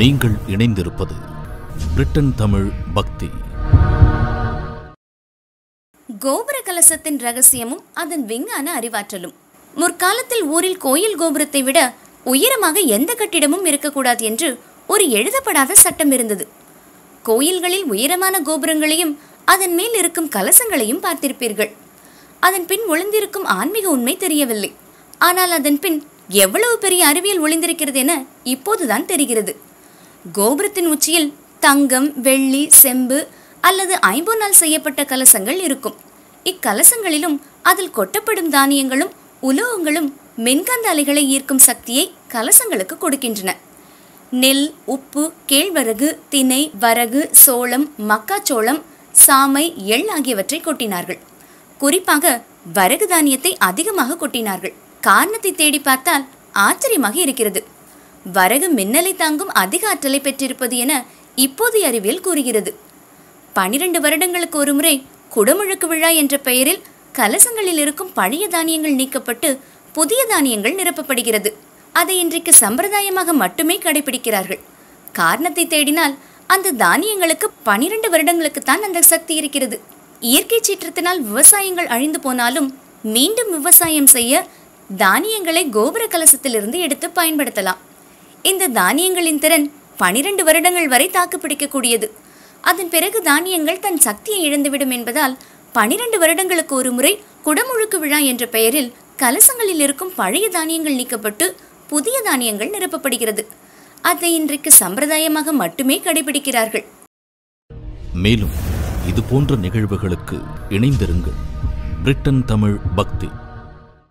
நீங்கள் இணைந்திருப்பது பிரிட்டன் தமிழ் பக்தி. கோபுர கலசத்தின் ரகசியமும் அதன் விஞ்ஞான அறிவாற்றலும். முற்காலத்தில் ஊரில் கோயில் கோபுரத்தை விட உயரமாக எந்த கட்டிடமும் இருக்கக்கூடாது என்று ஒரு எழுதப்படாத சட்டம் இருந்தது. கோயில்களில் உயரமான கோபுரங்களையும் அதன் மேல் இருக்கும் கலசங்களையும் பார்த்திருப்பீர்கள். அதன் பின் ஒளிந்திருக்கும் ஆன்மீக உண்மை தெரியவில்லை. ஆனால் அதன் பின் எவ்வளவு பெரிய அறிவியல் ஒளிந்திருக்கிறது என இப்போதுதான் தெரிகிறது. கோபுரத்தின் உச்சியில் தங்கம் வெள்ளி செம்பு அல்லது ஐம்பொன்னால் செய்யப்பட்ட கலசங்கள் இருக்கும். இக்கலசங்களிலும் அதில் கொட்டப்படும் தானியங்களும் உலோகங்களும் மென்காந்த அலைகளை ஈர்க்கும் சக்தியை கலசங்களுக்கு கொடுக்கின்றன. நெல் உப்பு கேழ்வரகு தினை வரகு சோளம் மக்காச்சோளம் சாமை எள் ஆகியவற்றை கொட்டினார்கள். குறிப்பாக வரகு தானியத்தை அதிகமாக கொட்டினார்கள். காரணத்தை தேடி பார்த்தால் ஆச்சரியமாக இருக்கிறது. வரகு மின்னலை தாங்கும் அதிக ஆற்றலை பெற்றிருப்பது என இப்போதைய அறிவியல் கூறுகிறது. பனிரெண்டு வருடங்களுக்கு ஒருமுறை குடமுழுக்கு விழா என்ற பெயரில் கலசங்களில் இருக்கும் பழைய தானியங்கள் நீக்கப்பட்டு புதிய தானியங்கள் நிரப்பப்படுகிறது. அதை இன்றைக்கு சம்பிரதாயமாக மட்டுமே கடைபிடிக்கிறார்கள். காரணத்தை தேடினால் அந்த தானியங்களுக்கு பனிரெண்டு வருடங்களுக்குத்தான் அந்த சக்தி இருக்கிறது. இயற்கை சீற்றத்தினால் விவசாயங்கள் அழிந்து போனாலும் மீண்டும் விவசாயம் செய்ய தானியங்களை கோபுர கலசத்திலிருந்து எடுத்து பயன்படுத்தலாம். இந்த தானியங்களின் திறன் பனிரெண்டு வருடங்கள் வரை தாக்குப்பிடிக்கக்கூடியது அதன் பிறகு தானியங்கள் தன் சக்தியை இழந்துவிடும் என்பதால் பனிரெண்டு வருடங்களுக்கு ஒரு முறை குடமுழுக்கு விழா என்ற பெயரில் கலசங்களில் இருக்கும் பழைய தானியங்கள் நீக்கப்பட்டு புதிய தானியங்கள் நிரப்பப்படுகிறது. அதை இன்றைக்கு சம்பிரதாயமாக மட்டுமே கடைபிடிக்கிறார்கள். மேலும் இது போன்ற நிகழ்வுகளுக்கு இணைந்திருங்கள். பிரிட்டன் தமிழ் பக்தி.